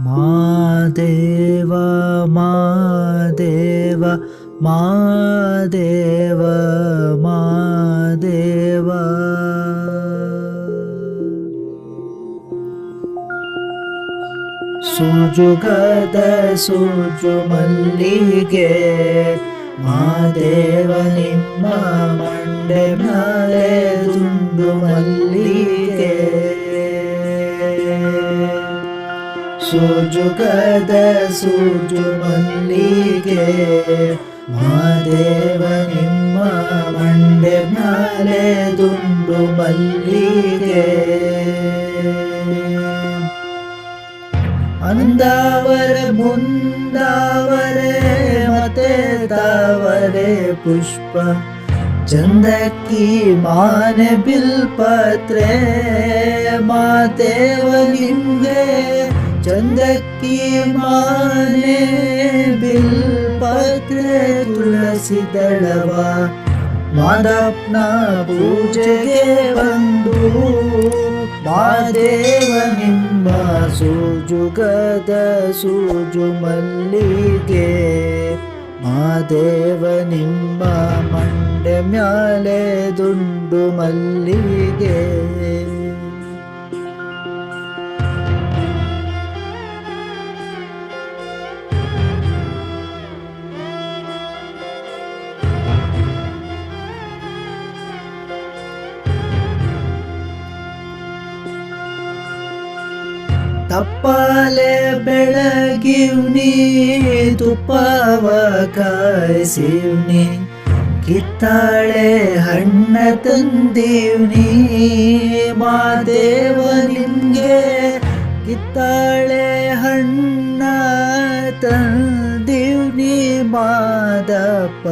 मा देव मा देव मा देव मा देव। सुजुगद सुजुमल्लिगे मा देव निम्म मण्डे मले दुण्डुमल् ಸುಜುಗದ ಸುಜು ಮಲ್ಲಿಗೆ ಮಾದೇವ ನಿಮ್ಮ ಮಂಡೆ ಮ್ಯಾಲೆ ದುಂಡು ಮಲ್ಲಿಗೆ ಅಂದಾವರ ಮುಂದಾವರೆ ಮತ್ತೆ ತಾವರೆ ಪುಷ್ಪ ಚಂದಕ್ಕಿ ಮಾನೆ ಬಿಲ್ಪತ್ರೆ ಮಾತೇವ ನಿಮ್ಗೆ ಚಂದಕ್ಕಿ ಮಾನೆ ಬಿಲ್ಪತ್ರೆ ತುಳಸಿ ದಳವ ಮಾದಪ್ಪನ ಪೂಜೆಗೆ ಬಂದು ಮಾದೇವ ನಿಮ್ಮ ಸೂಜುಗದ ಸೂಜು ಮಲ್ಲಿಗೆ. ಮಾದೇವ ನಿಮ್ಮ ಮಂಡೆ ಮ್ಯಾಲೆ ದುಂಡು ಮಲ್ಲಿಗೆ. ತಪ್ಪಾಲೆ ಬೆಳಗಿವ್ನಿ ತುಪ್ಪವ ಕಾಯಿಸಿವ್ನಿ ಕಿತ್ತಾಳೆ ಹಣ್ಣ ತಂದೀವ್ನಿ ಮಾದೇವ ನಿಮ್ಗೆ ಕಿತ್ತಾಳೆ ಹಣ್ಣ ತಂದೀವ್ನಿ ಮಾದಪ್ಪ.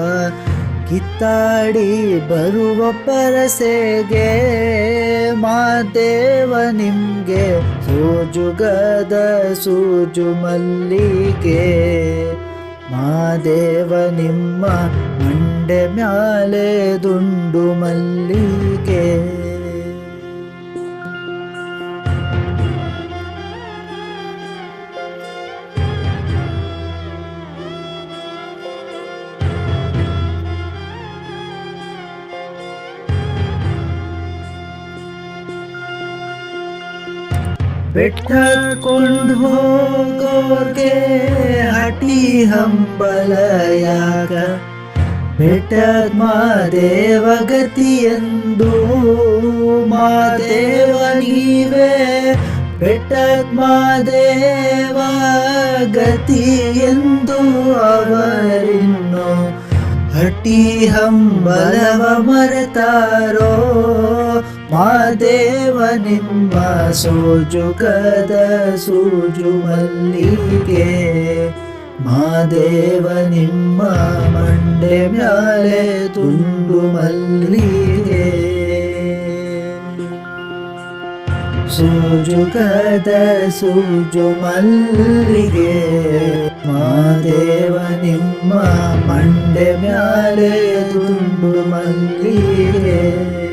ಕಿತ್ತಾಡಿ ಬರುವ ಪರಸೆಗೆ ಮಾದೇವ ನಿಮ್ಗೆ ಸೂಜುಗದ ಸೂಜು ಮಲ್ಲಿಗೆ ಮಾದೇವ ನಿಮ್ಮ ಮಂಡೆ ಮ್ಯಾಲೆ ದುಂಡು ಮಲ್ಲಿಗೆ. ಬೆಟ್ಟಕೊಂಡು ಹೋಗೋರ್ಗೆ ಹಟಿ ಹಂಬಲಯಾಗ. ಬೆಟ್ಟ ಮಾದೇವ ಗತಿಯೆಂದು ಮಾದೇವ ನೀವೇ. ಬೆಟ್ಟದ ಮಾದೇವ ಗತಿಯೆಂದು ಅವರಿನ್ನು ಹಟಿ ಹಂಬಲವ ಮರೆತಾರೋ. ಮಾದೇವ ನಿಮ್ಮ ಸೋಜುಗದ ಸೂಜು ಮಲ್ಲಿಗೆ ಮಾದೇವ ನಿಮ್ಮ ಮಂಡೆ ಮ್ಯಾಲೆ ತುಂಡು ಮಲ್ಲಿಗೆ. ಸೂಜುಗದ ಸೂಜು ಮಲ್ಲಿಗೆ ಮಾದೇವ ನಿಮ್ಮ ಮಂಡೆ ಮ್ಯಾಲೆ ತುಂಡು ಮಲ್ಲಿಗೆ.